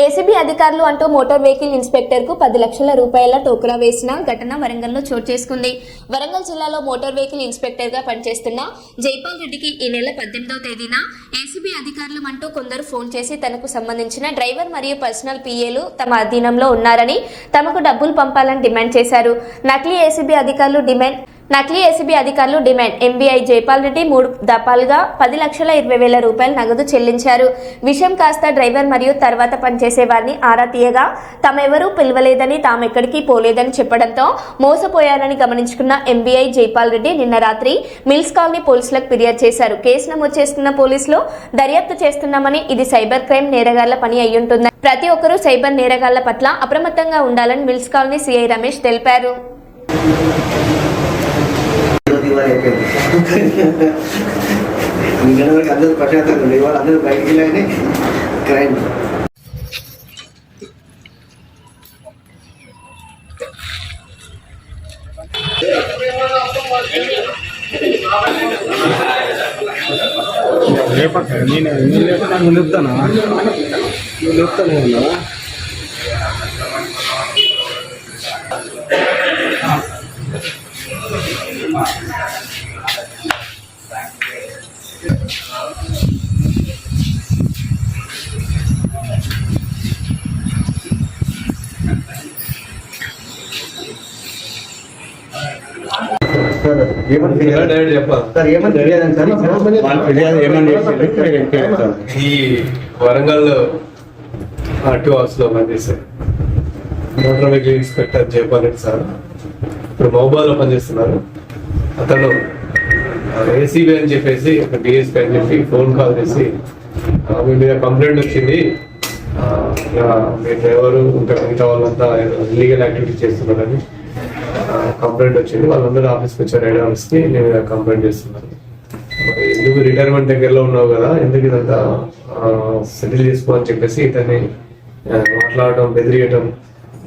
ACB అధికారులు అంటూ motor vehicle ఇన్స్పెక్టర్కు పది లక్షల రూపాయల టోకరా వేసిన ఘటన వరంగల్లో చోటు చేసుకుంది. వరంగల్ జిల్లాలో మోటార్ వెహికల్ ఇన్స్పెక్టర్గా పనిచేస్తున్న జైపాల్ రెడ్డికి ఈ నెల పద్దెనిమిదవ తేదీన ఏసీబీ అధికారులు అంటూ కొందరు ఫోన్ చేసి తనకు సంబంధించిన డ్రైవర్ మరియు పర్సనల్ పీఏలు తమ అధీనంలో ఉన్నారని తమకు డబ్బులు పంపాలని డిమాండ్ చేశారు. నకిలీ ఏసీబీ అధికారులు డిమాండ్ నకిలీ ఏసీబీ అధికారులు డిమాండ్. ఎంబీఐ జైపాల్ రెడ్డి మూడు దఫాలుగా పది లక్షల ఇరవై వేల రూపాయలు నగదు చెల్లించారు. విషయం కాస్త డ్రైవర్ మరియు తర్వాత పనిచేసే వారిని ఆరా తీయగా తమెవరూ పిలవలేదని తామెక్కడికి పోలేదని చెప్పడంతో మోసపోయారని గమనించుకున్న ఎంబీఐ జైపాల్ రెడ్డి నిన్న రాత్రి మిల్స్ కాలనీ పోలీసులకు ఫిర్యాదు చేశారు. కేసు నమోదు చేస్తున్న పోలీసులు దర్యాప్తు చేస్తున్నామని ఇది సైబర్ క్రైమ్ నేరగాళ్ళ పని అయ్యుంటుంది ప్రతి ఒక్కరూ సైబర్ నేరగాళ్ళ పట్ల అప్రమత్తంగా ఉండాలని మిల్స్ కాలనీ సిఐ రమేష్ తెలిపారు. అయిపోయింది. నిన్న వరకు అందరూ ప్రశాంతంగా ఉండే ఇవాళ అందరూ బయటికి వెళ్ళాయని క్రైమ్ లేపక్క నేను నేను లేకపోతే నువ్వు లేపుతానా? ఈ వరంగల్ ఆర్టీ హౌస్లో పనిచేశారు motor vehicle inspector Jayapal Reddy sir. ఇప్పుడు మహబాద్లో పనిచేస్తున్నారు. అతను ఏసీబీ అని చెప్పేసి ఒక డిఎస్పీ అని చెప్పి ఫోన్ కాల్ చేసి మీ మీద కంప్లైంట్ వచ్చింది. ఇలా మీ డ్రైవరు ఇంకా మిగతా వాళ్ళంతా ఇల్లీగల్ యాక్టివిటీ చేస్తున్నారని కంప్లైంట్ వచ్చింది. వాళ్ళందరూ ఆఫీస్కి వచ్చారు. హెడ్ ఆఫీస్కి నేను కంప్లైంట్ చేస్తున్నాను ఎందుకు రిటైర్మెంట్ దగ్గరలో ఉన్నావు కదా? ఎందుకు ఇదంతా సెటిల్ చేసుకో అని చెప్పేసి ఇతన్ని మాట్లాడటం బెదిరియటం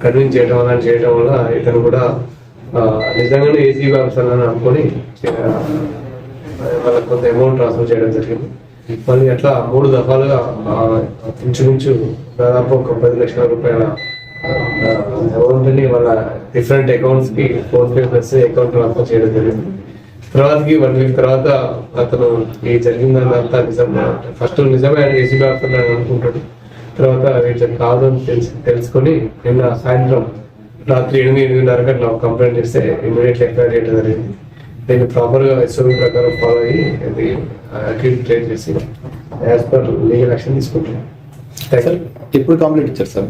కన్విన్స్ చేయడం అలా చేయడం వల్ల ఇతను కూడా నిజంగానే ఏసీ ఆఫీసర్ అని అనుకొని వాళ్ళకి కొంత అమౌంట్ ట్రాన్స్ఫర్ చేయడం జరిగింది. మళ్ళీ అట్లా మూడు దఫాలుగా ఇంచుమించు దాదాపు ఒక పది లక్షల రూపాయల అమౌంట్ని వాళ్ళ డిఫరెంట్ అకౌంట్స్కి PhonePe plus account transfer చేయడం జరిగింది. తర్వాతకి వన్ వీక్ తర్వాత అతను ఈ జరిగిందంతా నిజం ఫస్ట్ నిజమే ఆయన ఏసీ ఆఫీసర్ అని అనుకుంటాడు. తర్వాత వీటిని కాదు అని తెలిసి తెలుసుకొని నిన్న సాయంత్రం రాత్రి ఎనిమిది ఎనిమిదిన్నరకు అట్లా కంప్లైంట్ చేస్తే ఇమీడియట్లీ ఎక్వైర్ చేయడం జరిగింది. దీన్ని ప్రాపర్గా ఎస్ఓబి ప్రకారం ఫాలో అయ్యి ఇది అక్యూట్ చేసి యాజ్ పర్ లీగల్ యాక్షన్ యూ ఎప్పుడు కంప్లీట్ ఇచ్చారు సార్.